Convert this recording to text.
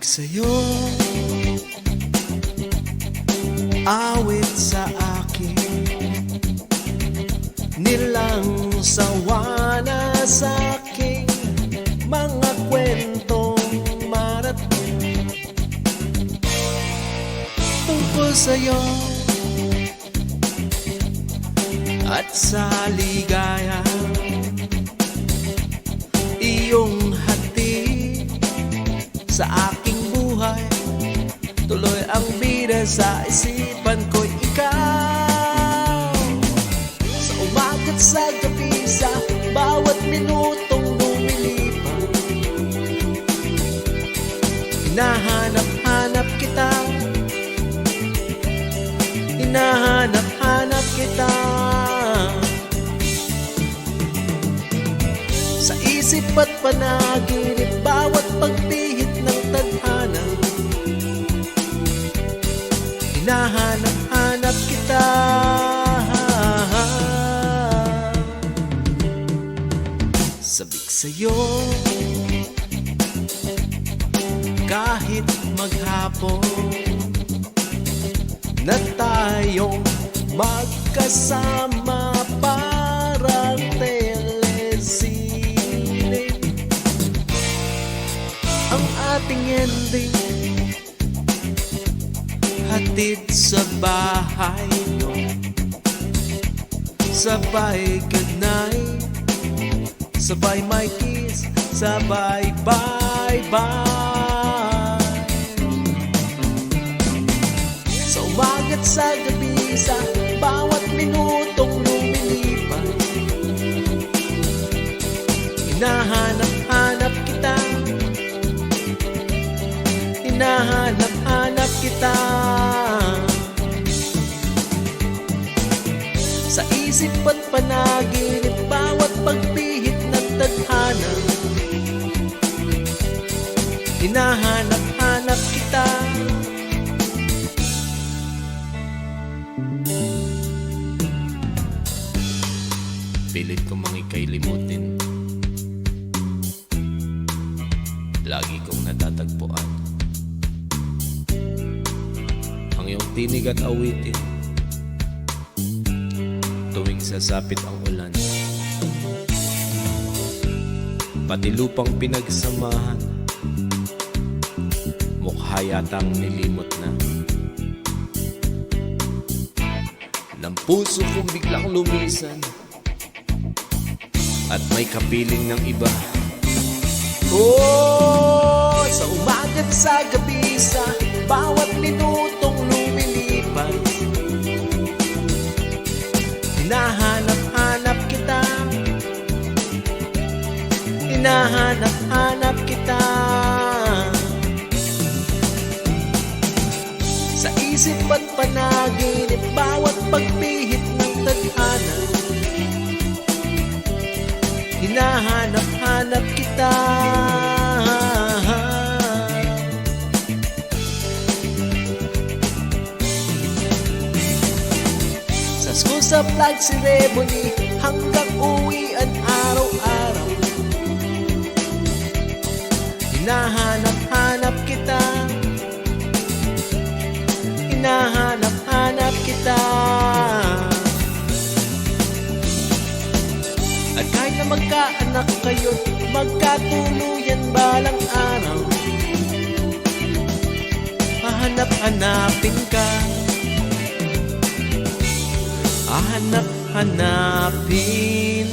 Sabik sa'yo. Awit sa akin. Nilang sawa na sa aking Mga kwentong marating. Tungkol sa'yo. At sa ligaya sa isipan ko'y ikaw. Sa umaga't sa gabi sa bawat minutong lumilipas Hinahanap-hanap kita. Hinahanap-hanap kita. Sa isip at panaginip sa'yo. Kahit maghapon Na tayong magkasama Parang telesine. Ang ating ending Hatid sa bahay Sabay goodnight Sabay my kiss Sabay bye bye Sa umaga't sa gabi Sa bawat minutong lumilipas Hinahanap-hanap kita. Hinahanap-hanap kita. Sa isip at panaginip Bawat pagpihit tadhana Hinahanap-hanap kita. Pilit ko mang ikay limutin Lagi kong natatagpuan. Ang iyong tinig at awitin. Tuwing sasapit ang ulan Pati lupang pinagsamahan. Mukha yatang nilimot na. Ng puso kong biglang lumisan. At may kapiling ng iba. Oh, sa umaga't sa gabi Sa bawat Hinahanap-hanap kita. Sa isip at panaginip Bawat pagpihit ng tadhana Hinahanap-hanap kita. Sa school sa flag ceremony Hanggang uwian Hinahanap-hanap kita. Hinahanap-hanap kita. At kahit na magkaanak kayo Magkatuluyan balang araw. Hahanap-hanapin ka. Hahanap-hanapin